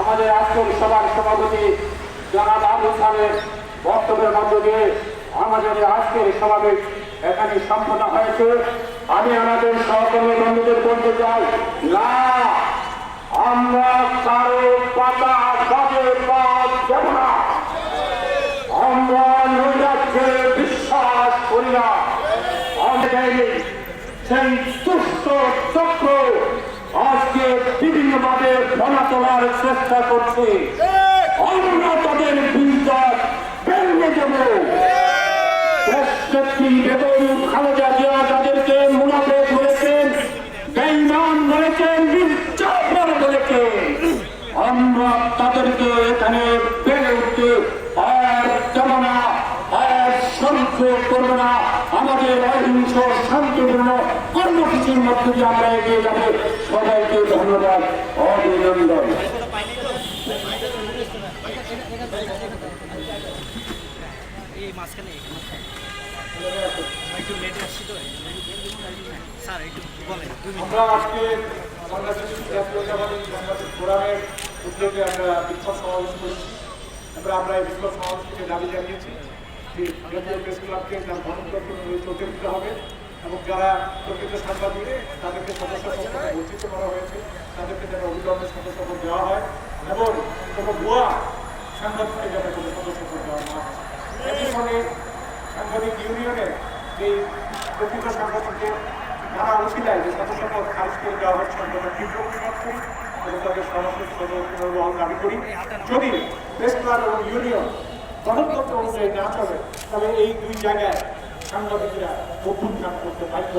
আমাদের আজকের সভার সভাপতি জনাব আবু সাহেব বক্তব্যের মধ্য দিয়ে আমাদের আজকের সমাবেশ এখানে সম্পন্ন হয়েছে। আমি আমাদের সহকর্মী বন্ধুদের বলতে চাই না আমরা কারও পাতা কাজে পথ দেব না আমরা নৈরাজ্যে বিশ্বাস করি না আমাদের সেই সুস্থ চক্র আজকে বিভিন্নভাবে ফলা তোলার চেষ্টা করছে। আমরা তাদের বিরুদ্ধে বেরিয়ে দেব। বেগম খালেদা জিয়া যাদেরকে মুনাফেক বলেছেন বেইমান বলেছেন মির্জাফর বলেছেন। আমরা তাদেরকে এখানে বেড়ে উঠতে আর দেব না, আর না। আমাদের অহিংস শান্তিপূর্ণ কর্মসূচির মধ্যে দিয়ে আমরা এগিয়ে যাব। সবাইকে ধন্যবাদ। অভিনন্দন। আমরা আজকে আমরা বিক্ষোভ সমাবেশ করেছি। আমরা আমরা এই সমাবেশ থেকে দাবি জানিয়েছি। জাতীয় প্রেস ক্লাবকে গণতন্ত্র চলতে দিতে হবে এবং যারা প্রকৃত সাংবাদিক, তাদেরকে সদস্য বঞ্চিত করা হয়েছে। তাদেরকে যেন দেওয়া হয় এবং কোনো ভুয়া সাংবাদিককে যেন কোনো দেওয়া হয়। একই সঙ্গে সাংবাদিক ইউনিয়নের এই প্রকৃত সাংবাদিকদের নানা অসুবিধায় যে সদস্য পদ খারিজ করে দেওয়া হচ্ছে আমরা তীব্র দাবি করি। যদি প্রেস ক্লাব এবং ইউনিয়ন গণতন্ত্র অনুযায়ী না চলে তবে এই দুই জায়গায় সাংবাদিকরা অভ্যুত্থান করতে বাধ্য